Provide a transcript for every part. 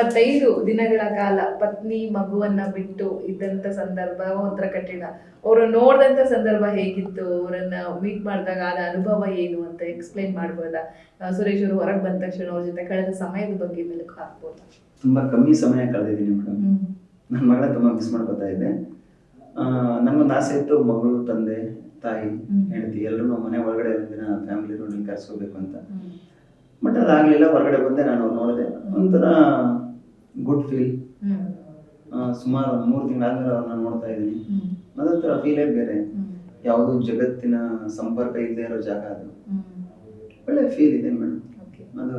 ಇಪ್ಪತ್ತೈದು ದಿನಗಳ ಕಾಲ ಪತ್ನಿ ಮಗುವನ್ನ ಬಿಟ್ಟು ಇದ್ದಂತ ಸಂದರ್ಭ ಒಂಥರ ಕಠಿಣ. ಅವರು ನೋಡಿದಂತ ಸಂದರ್ಭ ಹೇಗಿತ್ತು? ಅವರನ್ನ ಮೀಟ್ ಮಾಡಿದಾಗ ಆದ ಅನುಭವ ಏನು ಅಂತ ಎಕ್ಸ್ಪ್ಲೈನ್ ಮಾಡ್ಬೋದಾ? ಸುರೇಶ್ ಅವರು ಹೊರಗೆ ಬಂದ ತಕ್ಷಣ ಅವ್ರ ಜೊತೆ ಕಳೆದ ಸಮಯದ ಬಗ್ಗೆ ಮೆಲುಕು ಹಾಕ್ಬೋದಾ? ತುಂಬಾ ಕಮ್ಮಿ ಸಮಯ ಕಳೆದಿದ್ದೀನಿ ಮೇಡಮ್. ನನ್ನ ಮಗಳ ತುಂಬಾ ಮಿಸ್ ಮಾಡ್ಕೊತಾ ಇದ್ದೆ. ನನಗೊಂದು ಆಸೆ ಇತ್ತು ಮಗಳು ತಂದೆ ತಾಯಿ ಹೆಂಡತಿ ಎಲ್ಲರೂ ಮನೆ ಒಳಗಡೆ ಒಂದಿನ ಫ್ಯಾಮಿಲಿ ರೋಡ್ ಕರ್ಸ್ಕೋಬೇಕು ಅಂತ. ಬಟ್ ಅದಾಗ್ಲಿಲ್ಲ ಹೊರಗಡೆ ಬಂದೆ ನಾನು ನೋಡಿದೆ. ಒಂಥರ ಗುಡ್ ಫೀಲ್ ಸುಮಾರು ಒಂದು ಮೂರು ತಿಂಗಳಾದ್ಮೇಲೆ ಅವ್ರನ್ನ ನೋಡ್ತಾ ಇದ್ದೀನಿ. ಅದೊಂಥರ ಫೀಲೇ ಬೇರೆ. ಯಾವುದು ಜಗತ್ತಿನ ಸಂಪರ್ಕ ಇಲ್ಲದೆ ಇರೋ ಜಾಗ ಅದು. ಒಳ್ಳೆ ಫೀಲ್ ಇದೆ ಮೇಡಮ್ ಅದು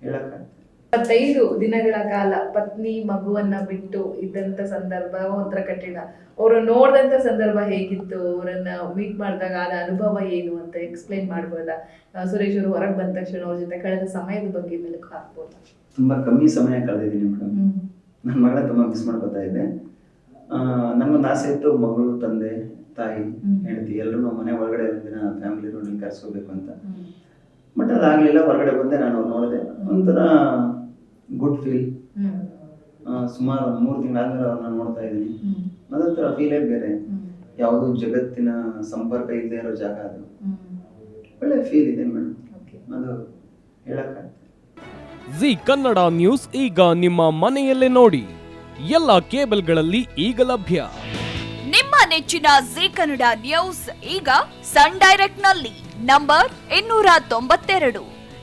ಹೇಳಕ್ಕಾಗ್ತದೆ ಇಪ್ಪತ್ತೈದು ದಿನಗಳ ಕಾಲ ಪತ್ನಿ ಮಗುವನ್ನ ಬಿಟ್ಟು ಇದ್ದಂತ ಸಂದರ್ಭ ಒಂಥರ ಕಠಿಣ. ಅವರು ನೋಡಿದಂತ ಸಂದರ್ಭ ಹೇಗಿತ್ತು? ಅವರನ್ನ ಮೀಟ್ ಮಾಡಿದಾಗ ಆದ ಅನುಭವ ಏನು ಅಂತ ಎಕ್ಸ್ಪ್ಲೈನ್ ಮಾಡ್ಬೋದಾ? ಸುರೇಶ್ ಅವರು ಹೊರಗೆ ಬಂದ ತಕ್ಷಣ ಅವ್ರ ಜೊತೆ ಕಳೆದ ಸಮಯದ ಬಗ್ಗೆ ಮೆಲುಕು ಹಾಕ್ಬೋದಾ? ತುಂಬಾ ಕಮ್ಮಿ ಸಮಯ ಕಳೆದಿದ್ದೀನಿ ಮೇಡಮ್. ನನ್ನ ಮಗಳ ತುಂಬಾ ಮಿಸ್ ಮಾಡ್ಕೊತಾ ಇದ್ದೆ. ಆ, ನಮ್ಮ ಆಸೆ ಇತ್ತು ಮಗಳು ತಂದೆ ತಾಯಿ ಹೆಂಡತಿ ಎಲ್ಲರೂ ಮನೆ ಒಳಗಡೆ ಒಂದಿನ ಫ್ಯಾಮಿಲಿ ರೋಡ್ ಕರ್ಸ್ಕೋಬೇಕು ಅಂತ. ಬಟ್ ಅದಾಗ್ಲಿಲ್ಲ ಹೊರಗಡೆ ಬಂದೆ ನಾನು ನೋಡಿದೆ. ಒಂಥರ ಗುಡ್ ಫೀಲ್ ಸುಮಾರು ಒಂದು ಮೂರು ತಿಂಗಳಾದ್ರೆ ಅವ್ರನ್ನ ನೋಡ್ತಾ ಇದ್ದೀನಿ. ಅದೊಂಥರ ಫೀಲೇ ಬೇರೆ? ಯಾವುದೋ ಜಗತ್ತಿನ ಸಂಪರ್ಕ ಇಲ್ಲದೆ ಇರೋ ಜಾಗ ಅದು. ಒಳ್ಳೆ ಫೀಲ್ ಇದೆ ಮೇಡಮ್ ಅದು ಹೇಳಕ್ಕಾಗ್ತದೆ ಜಿ ಕನ್ನಡ ನ್ಯೂಸ್ ಈಗ ನಿಮ್ಮ ಮನೆಯಲ್ಲೇ ನೋಡಿ. ಎಲ್ಲ ಕೇಬಲ್ಗಳಲ್ಲಿ ಈಗ ಲಭ್ಯ. ನಿಮ್ಮ ನೆಚ್ಚಿನ ಜಿ ಕನ್ನಡ ನ್ಯೂಸ್ ಈಗ ಸನ್ ಡೈರೆಕ್ಟ್ನಲ್ಲಿ ನಂಬರ್ ಇನ್ನೂರ ತೊಂಬತ್ತೆರಡು.